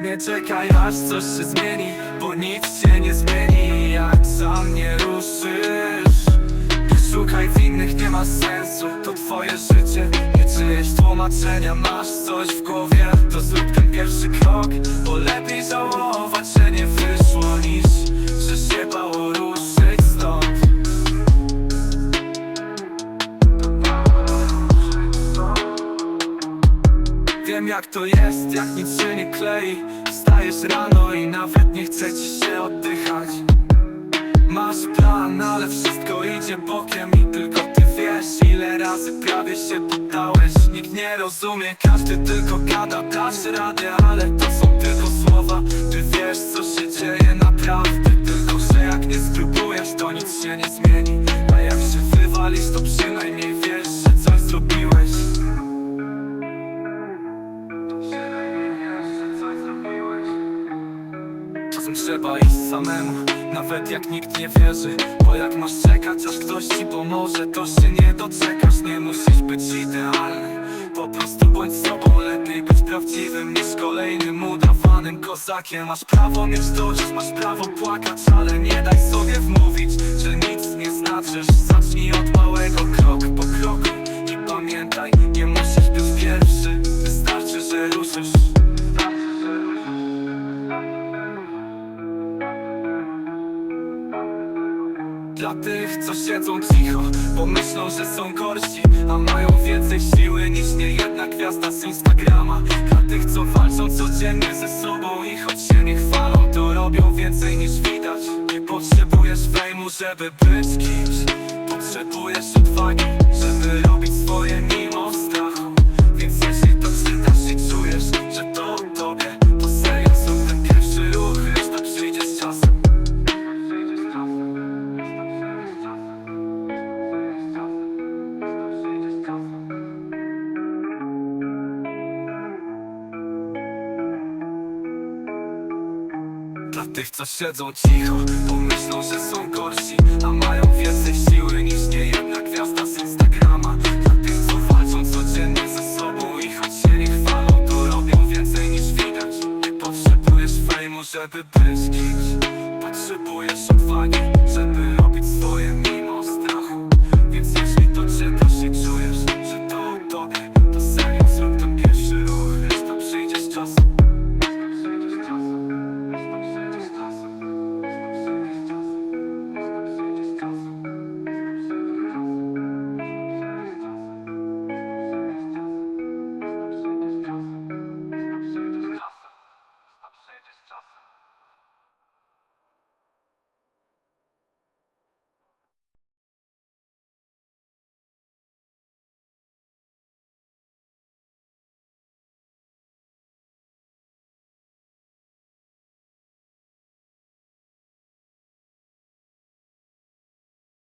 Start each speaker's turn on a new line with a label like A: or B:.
A: Nie czekaj aż coś się zmieni Bo nic się nie zmieni. Jak sam nie ruszysz Nie szukaj winnych, nie ma sensu. To twoje życie, nie czyjeś tłumaczenia. Masz coś w głowie, to zrób ten pierwszy krok Bo lepiej żałować, Wiem jak to jest, jak nic się nie klei. Wstajesz rano i nawet nie chce ci się oddychać. Masz plan, ale wszystko idzie bokiem I tylko ty wiesz, ile razy prawie się poddałeś Nikt nie rozumie, każdy tylko gada Dasz radę, ale to są tylko słowa. Ty wiesz co się dzieje naprawdę Tylko, że jak nie spróbujesz, to nic się nie zmieni. A jak się wywalisz, to przynajmniej Czasem trzeba iść samemu, nawet jak nikt nie wierzy Bo jak masz czekać, aż ktoś ci pomoże To się nie doczekasz, nie musisz być idealny. Po prostu bądź sobą, lepiej być prawdziwym Niż kolejnym udawanym kozakiem. Masz prawo mieć dość, masz prawo płakać Ale nie daj sobie wmówić, że nic Dla tych, co siedzą cicho, bo myślą, że są gorsi A mają więcej siły niż niejedna gwiazda z Instagrama. Dla tych, co walczą codziennie ze sobą i choć się nie chwalą To robią więcej niż widać. Nie potrzebujesz fejmu, żeby być kimś. Potrzebujesz odwagi, żeby Dla tych, co siedzą cicho, bo myślą, że są gorsi A mają więcej siły niż niejedna gwiazda z Instagrama. Dla tych, co walczą codziennie ze sobą i choć się nie chwalą To robią więcej niż widać. Nie potrzebujesz fejmu, żeby być kimś. Potrzebujesz odwagi,